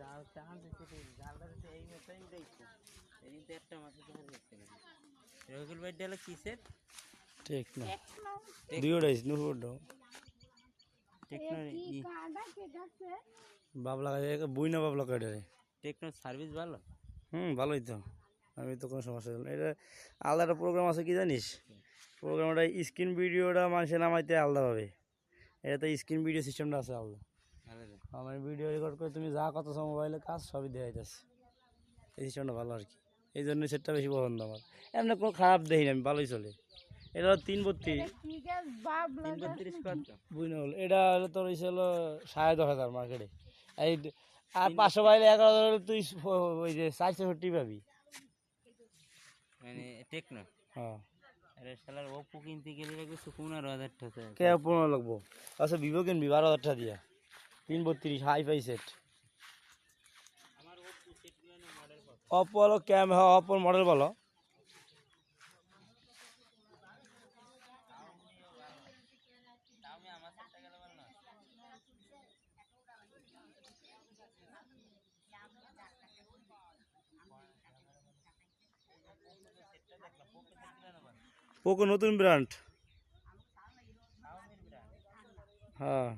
জাল চান দিতে জালটা তো এই মতোই দেখছি। এই কিন্তু একটা মাছের ধরে দেখতে না রহিকুল ভাই ডালে কিসের ঠিক না দুইটাই টেকনো বাবলা বই না বাবলা কাটে টেকনো সার্ভিস ভালো? হুম ভালোই তো। আমি তো কোনো সমস্যা নেই। এটা আলাদা একটা প্রোগ্রাম আছে কি জানিস? প্রোগ্রামটা স্ক্রিন ভিডিওটা মানুষে নামাইতে আলাদাভাবে। এটাতে স্ক্রিন ভিডিও সিস্টেমটা আছে আলাদা। আমার ভিডিও রেকর্ড করে তুমি যা কত সময় মোবাইলে কাজ সবই দেওয়া যাচ্ছে এই সিস্টেমটা ভালো আর কি। এই জন্য সেটটা বেশি পছন্দ আমার। এমনি কোনো খারাপ দেখি না আমি ভালোই চলে। এটা হলো তিন বত্রিশ। কত বুঝতে হলো এটা হলো তোর হচ্ছে হলো সাড়ে দশ হাজার মার্কেটে এই আর পাঁচশো বাইলে এগারো হাজার হলে তুই ওই যে চারশো ষাটটি পাবি। মানে টেকনো। হ্যাঁ। আরে শালার ওপো কিনতে গেলে লাগবে পনেরো হাজার টাকা কে পনেরো লাগবো? আচ্ছা ভিভো কিনবি বারো হাজার টাকা দিয়া। তিন বত্রিশ হাই ফাই সেট অপো হলো ক্যাম হ্যাঁ অপোর মডেল বলো পোকো নতুন ব্র্যান্ড হ্যাঁ।